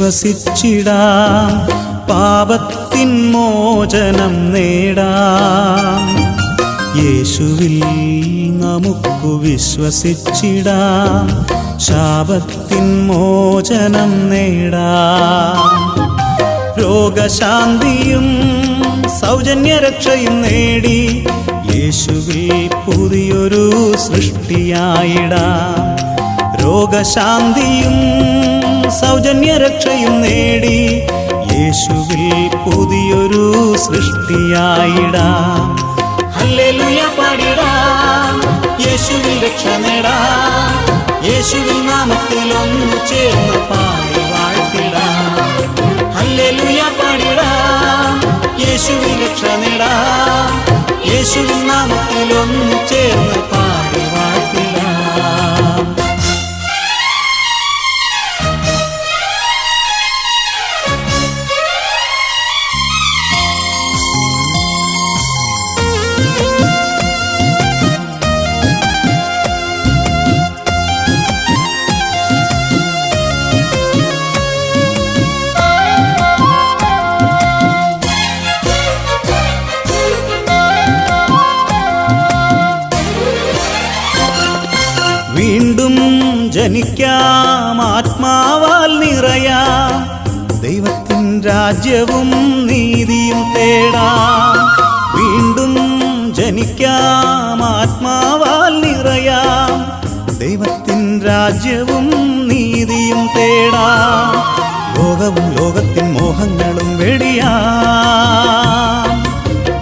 വിശ്വസിച്ചിടാം. പാപത്തിൻ മോചനം നേടാം. യേശുവിൽ നമുക്കു വിശ്വസിച്ചിടാം. ശാപത്തിൻ മോചനം നേടാം. രോഗശാന്തിയും സൗജന്യരക്ഷയും നേടി. യേശുവിൽ പുതിയൊരു സൃഷ്ടിയായിടാം. രോഗശാന്തിയും സൗജന്യരക്ഷയും നേടി. യേശുവിൽ പുതിയൊരു സൃഷ്ടിയായിടാ. ഹല്ലേലൂയ പാടിടാം. യേശുവിൽ രക്ഷ നേടാ. യേശുവിൽ നാമത്തിൽ ഒന്ന് ചേർന്ന് പാടി വാഴ്ത്തിടാ. ഹല്ലേലൂയ പാടിടാം. യേശുവിൽ രക്ഷ നേടാ. യേശുവിൻ നാമത്തിൽ ഒന്ന് ചേർന്ന് പാടി വാഴ്ത്തിടാം. ജനിക്കാം ആത്മാവാൽ നിറയാം. ദൈവത്തിൻ രാജ്യവും നീതിയും തേടാം. വീണ്ടും ജനിക്കാം ആത്മാവാൽ നിറയാം. ദൈവത്തിൻ രാജ്യവും നീതിയും തേടാം. ലോകവും ലോകത്തിൻ മോഹങ്ങളും വെടിയാം.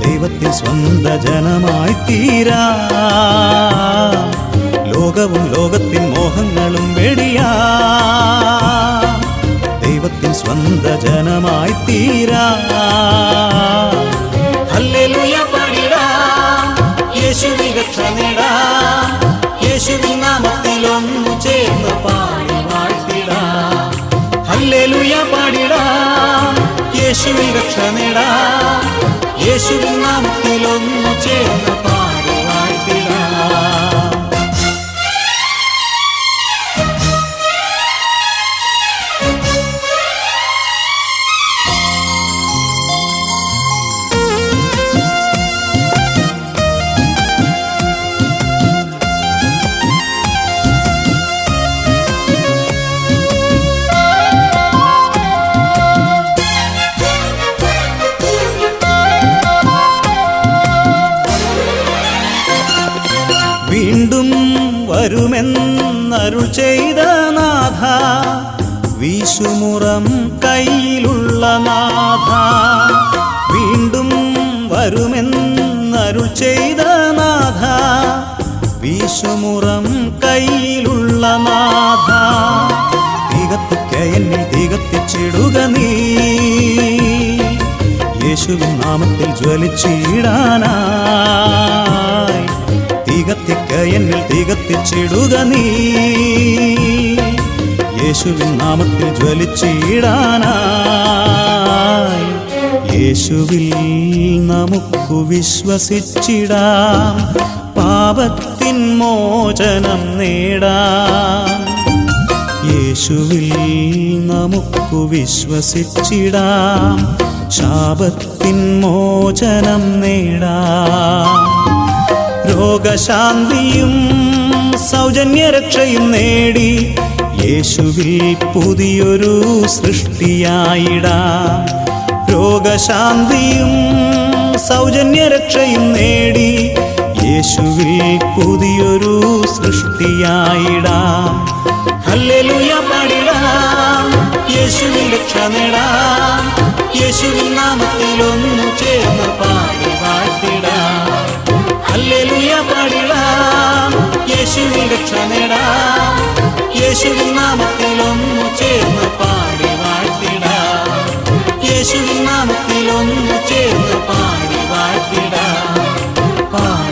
ദൈവത്തിൻ സ്വന്ത ജനമായി തീരാം ലോകവും ലോകത്തിൻ മോഹങ്ങളും വെടിയാ. ദൈവത്തിൻ സ്വന്ത ജനമായി തീരാ. രക്ഷ നേടാം. യേശുവിൻ നാമത്തിൽ ഒന്നു ചേർന്ന് പാടി ഹല്ലേലൂയ യേശുവിൽ രക്ഷ യേശുവിൻ നാമത്തിൽ ഒന്നു ചേർന്ന് പാടി തികത്തിച്ചിടുക നീ. യേശുവിൻ നാമത്തിൽ ജ്വലിച്ചിടാനായി. തികത്തിക്ക എന്നിൽ തികത്തിച്ചിടുക നീ. യേശുവിൻ നാമത്തിൽ ജ്വലിച്ചിടാനായി. യേശുവിൽ നമുക്കു വിശ്വസിച്ചിടാം. പാപത്തിൻ മോചനം നേടാം. യേശുവിൽ നമുക്കു വിശ്വസിച്ചിടാം. ശാപത്തിൻ മോചനം നേടാം. രോഗശാന്തിയും സൗജന്യരക്ഷയും നേടി യേശുവിൽ പുതിയൊരു സൃഷ്ടിയായിടാം. രോഗശാന്തിയും സൗജന്യരക്ഷയും നേടി യേശുവിൽ പുതിയൊരു സൃഷ്ടിയായിടാം. ഹല്ലേലൂയ പാടിടാം. യേശുവിൽ രക്ഷ നേടാം. യേശുവിൻ നാമത്തിൽ ഒന്നു ചേർന്ന് പാടി വാഴ്ത്തിടാം. ഹല്ലേലൂയ പാടിടാം. യേശുവിൽ രക്ഷ നേടാം. യേശുവിൻ നാമത്തിൽ ഒന്നു ചേർന്ന് പാടി വാഴ്ത്തിടാം. യേശുവിൻ നാമത്തിൽ ഒന്നു ചേർന്ന് പാടി വാഴ്ത്തിടാം. പാടി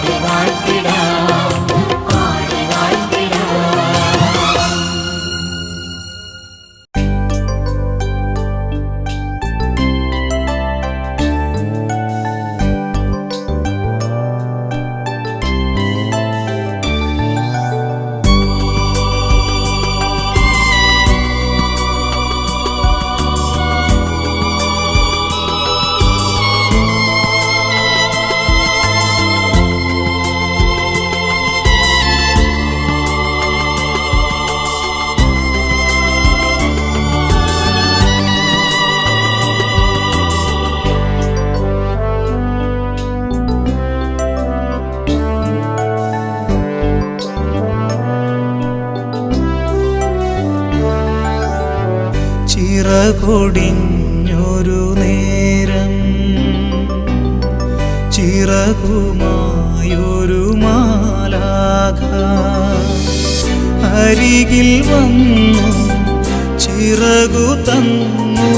ചിറകുമായൊരു മാലാക അരികിൽ വന്നു ചിറകു തന്നു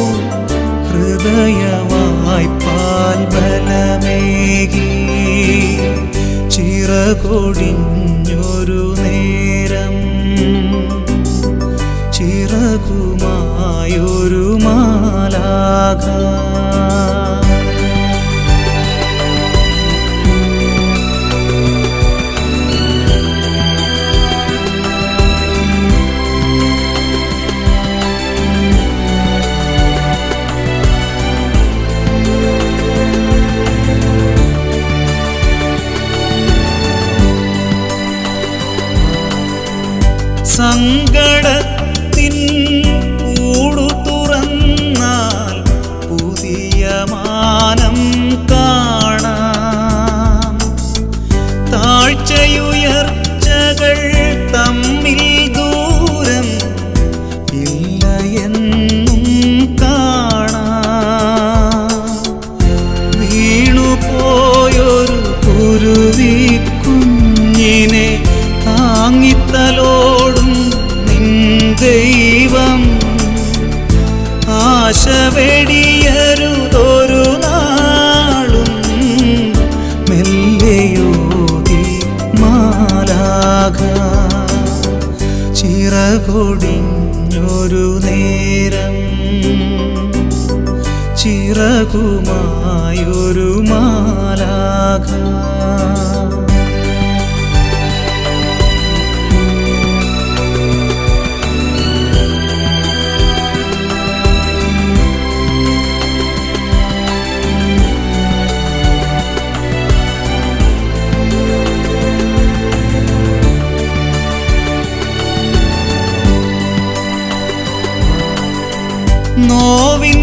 ഹൃദയമായി പാൽ ബലമേകി. ചിറകൊടിഞ്ഞൊരു നേരം ചിറകുമായൊരു മാലാക സങ്കടത്തിൻ ചിറകൊടിഞ്ഞൊരു നേരം ചിറകുമായൊരു മാലാക നോവിൻ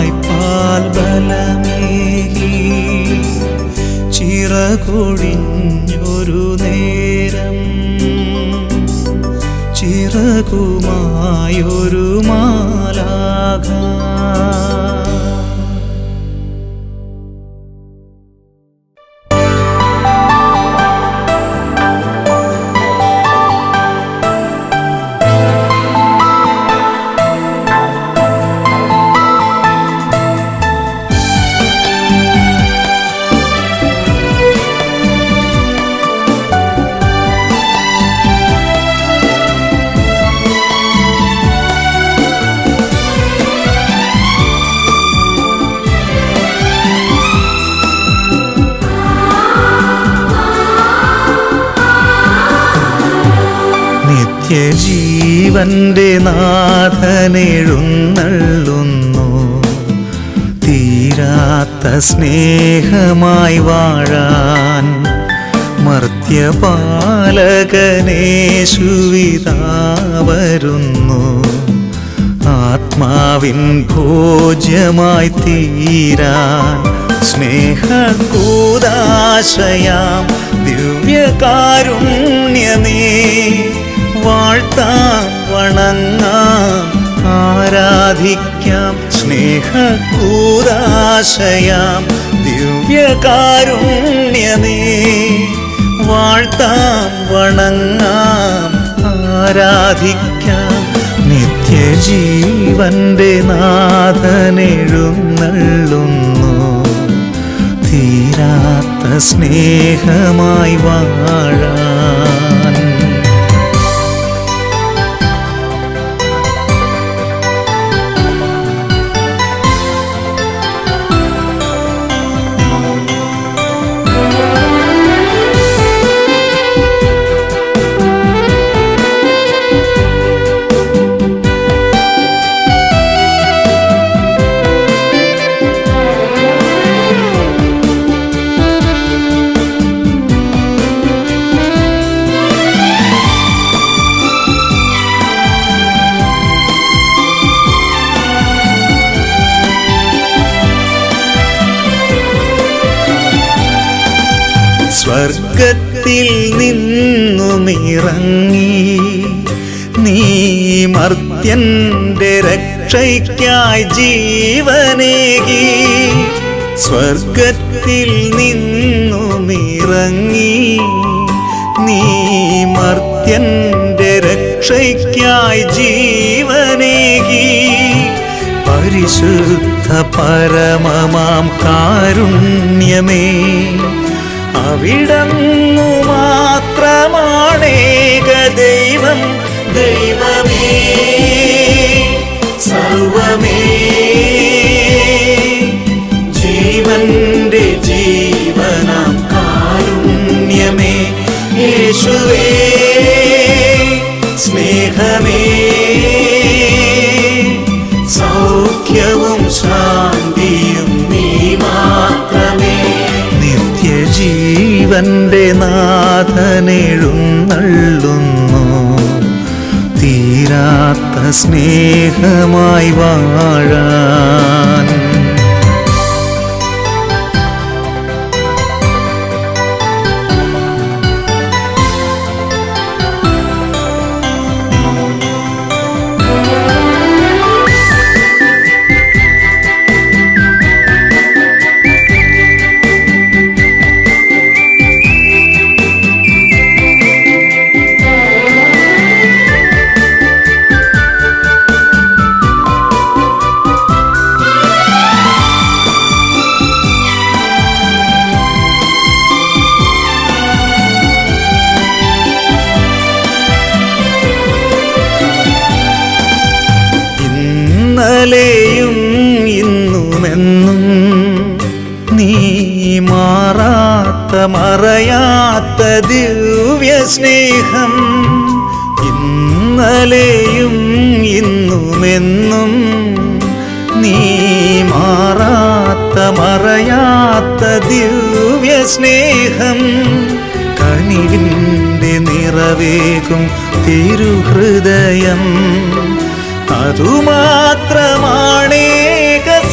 ഹൃദയമായി പാൽ ബലമേകി ചിറകൊടിഞ്ഞൊരു നേരം ചിറകുമായൊരു മാലാക നിത്യജീവന്റെ നാഥനെഴുന്നള്ളുന്നു. തീരാത്ത സ്നേഹമായി വാഴാൻ മർത്യപാലകനേശുവിതാ വരുന്നു ആത്മാവിൻ ഭോജ്യമായി തീരാൻ സ്നേഹകൂദാശയാം ദിവ്യകാരുണ്യമേ. വാഴ്ത്താം വണങ്ങാം ആരാധിക്കാം സ്നേഹകൂദാശയാം ദിവ്യകാരുണ്യമേ വാഴ്ത്താം വണങ്ങാം ആരാധിക്കാം നിത്യജീവന്റെ നാഥനെഴുന്നള്ളുന്നു. തീരാത്ത സ്നേഹമായി വാഴാൻ സ്വർഗത്തിൽ നിന്നുമിറങ്ങി നീ മർത്യന്റെ രക്ഷയ്ക്കായി ജീവനേകി. സ്വർഗത്തിൽ നിന്നുമിറങ്ങി നീ മർത്യന്റെ രക്ഷയ്ക്കായി ജീവനേകി. പരിശുദ്ധ പരമമാം കാരുണ്യമേ അവിടന്നു മാത്രമാണേക ദൈവം. ദൈവമേ നിത്യജീവന്റെ നാഥനെഴുന്നള്ളുന്നു. തീരാത്ത സ്നേഹമായി വാഴാൻ മറയാത്ത ദിവ്യ സ്നേഹം കനിവിന്റെ നിറവേകും തിരുഹൃദയം. അതുമാത്രമാണേക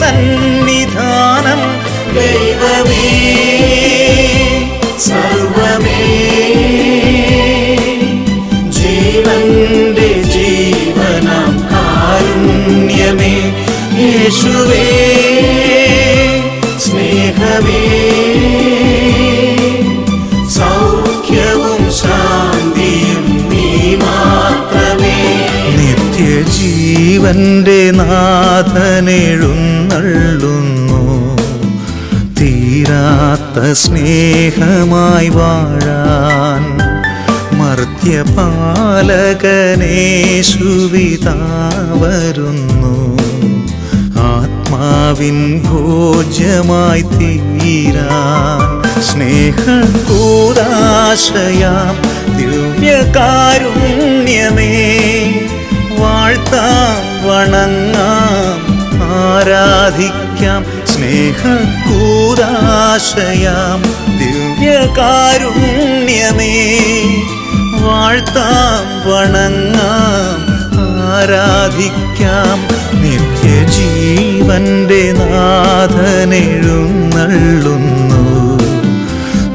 സന്നിധാനം ദൈവമേ സർവമേ ജീവന്റെ ജീവനം കാരുണ്യമേ. യേശുവേ നിത്യജീവന്റെ നാഥനെഴുന്നള്ളുന്നു. തീരാത്ത സ്നേഹമായി വാഴാൻ മർത്യപാലകനേശുവിതാ വരുന്നു. ആത്മാവിൻ ഭോജ്യമായി തീരാൻ സ്നേഹകൂടാശയാം ദിവ്യകാരുണ്യമേ. വാഴ്ത്താം വണങ്ങാം ആരാധിക്കാം സ്നേഹകൂടാശയാം ദിവ്യകാരുണ്യമേ. വാഴ്ത്താം വണങ്ങാം ആരാധിക്കാം നിത്യജീവന്റെ നാഥനെഴുന്നള്ളുന്നു.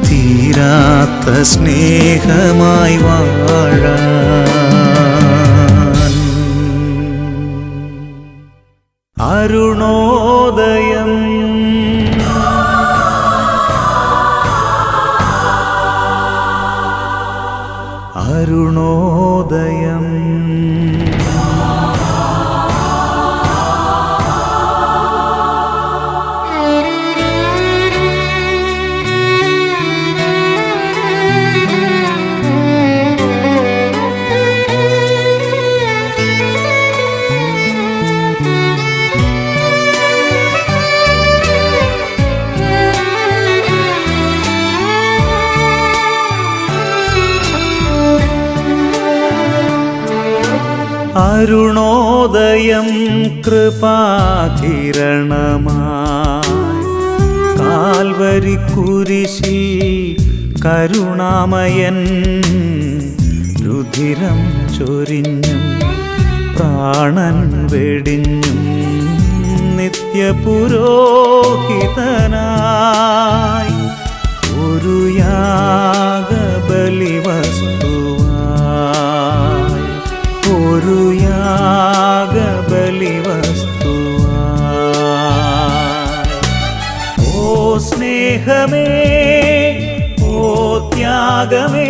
തീരാത്ത സ്നേഹമായി വാഴാൻ. അരുണോദയം അരുണോദയം കൃപാകിരണമായി. കാൽവരി കുരിശിൽ കരുണാമയൻ രുധിരം ചൊരിഞ്ഞും പ്രാണൻ വെടിഞ്ഞും നിത്യപുരോഹിതനായി. ഒരു യാഗബലി വസ്തുവായി ഒരു യാഗബലി ഓ സ്നേഹമേ ഓ ത്യാഗമേ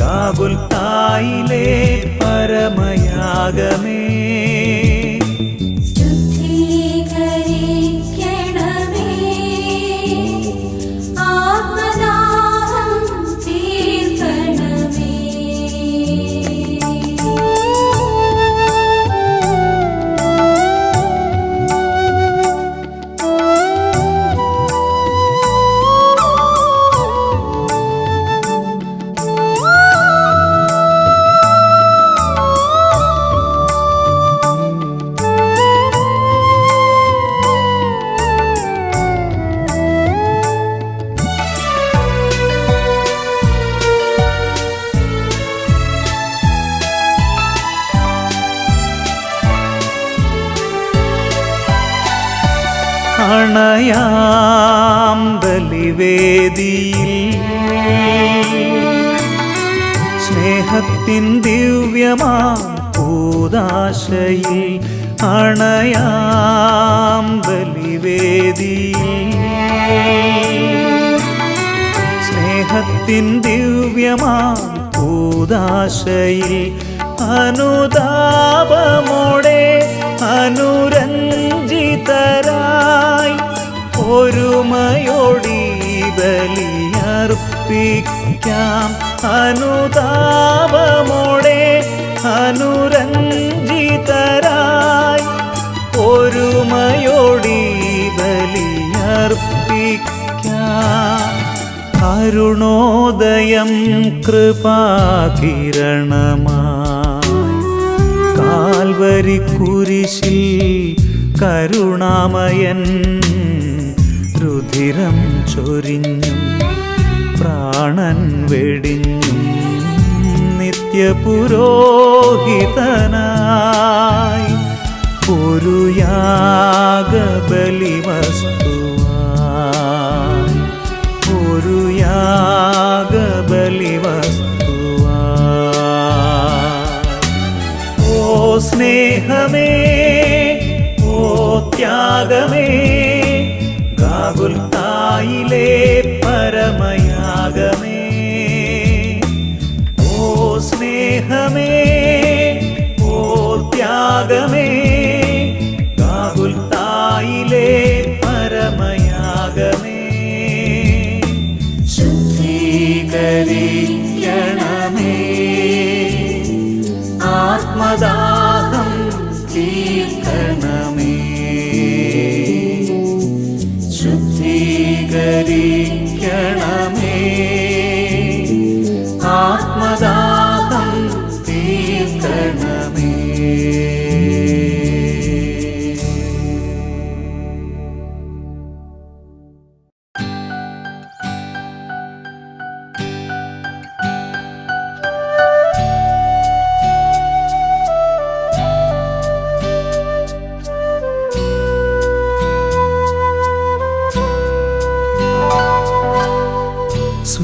കാബുൽ തായിലെ പരമയാഗമേ. അണയാം ബലിവേദിയിൽ സ്നേഹത്തിൻ ദിവ്യമാ പൂതാശയിൽ അണയാം ബലിവേദിയിൽ സ്നേഹത്തിൻ ദിവ്യമാ പൂതാശയിൽ അനുതാപമോടെ അനുരഞ്ജിതരായി ഒരുമയോടി ബലിയർപ്പിക്കാം അനുതാപമോടെ അനുരഞ്ജിതരായി ഒരുമയോടി ബലിയർപ്പിക്കാം അരുണോദയം കൃപാകിരണമായി. കാൽവരി കുരിശി കരുണാമയൻ രുധിരം ചൊരിഞ്ഞും പ്രാണൻ വെടിഞ്ഞും നിത്യപുരോഹിതനായി ഒരു യാഗബലി വസ്തുവായി. യാഗബലി ഓ സ്നേഹമേ പരമയാഗമേ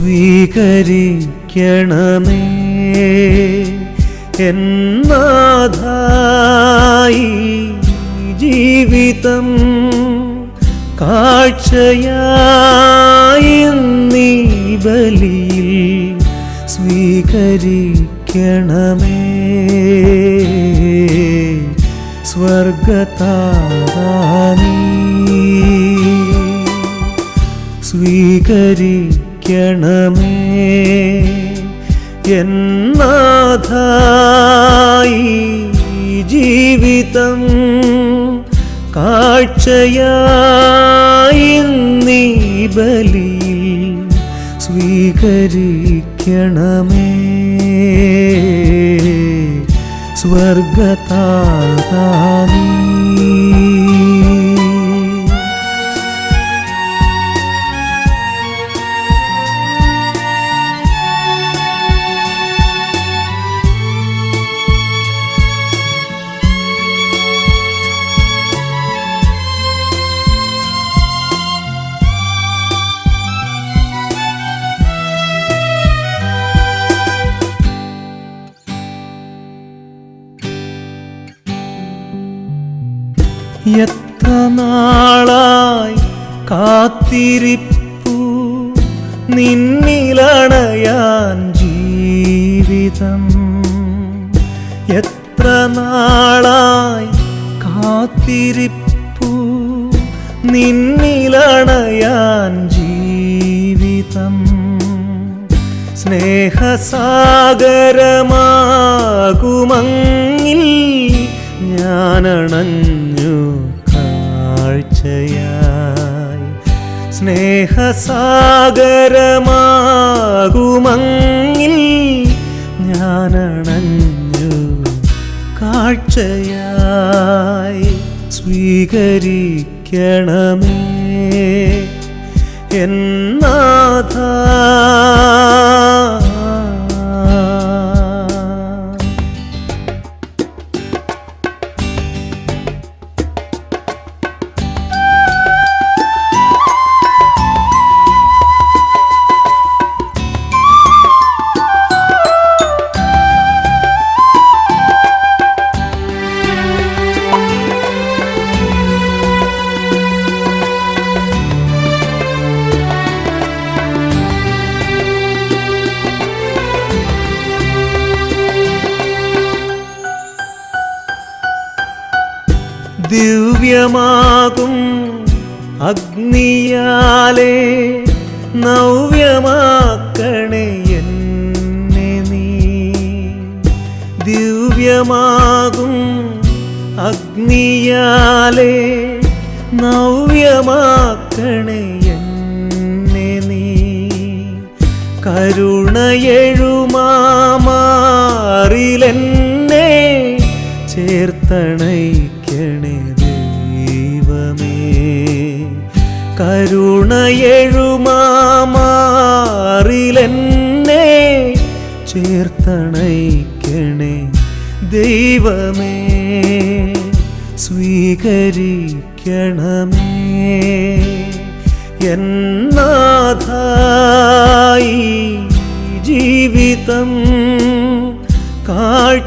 സ്വീകരിക്കണമേ. എന്നാഥായി ജീവിതം കാഴ്ചയായി നീ ബലിയിൽ സ്വീകരിക്കണമേ. സ്വർഗതാരാനീ സ്വീകരിക്കണമേ എന്നാഥായി ജീവിതം കാഴ്ചയായി നീ സ്വീകരിക്കണമേ. സ്വർഗതാതാനീ കാത്തിരിപ്പു. നിന്നിലണയാൻ ജീവിതം. എത്ര നാളായി കാത്തിരിപ്പു. നിന്നിലണയാൻ ജീവിതം. സ്നേഹസാഗരമാകുമങ്ങിൽ ഞാനണഞ്ഞു കാഴ്ചയായി സ്നേഹസാഗരമാകുമങ്ങിൽ ഞാനണഞ്ഞു കാഴ്ചയായി സ്വീകരിക്കണമേ. എന്നാഥ ദിവ്യമാകും. അഗ്നിയാലേ നവ്യമാക്കണേ നീ. കരുണയെഴുമാറിലെന്നെ ചേർത്തണയ്ക്കണേ ദൈവമേ. കരുണയെഴുമാറിലെന്നെ ദൈവമേ സ്വീകരിക്കണമേ. എന്നാഥായി ജീവിതം കാഴ്ചയായി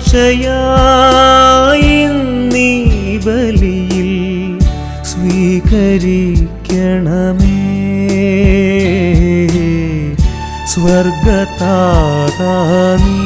നീ ബലിയിൽ സ്വീകരിക്കണമേ. സ്വർഗതാതാ നീ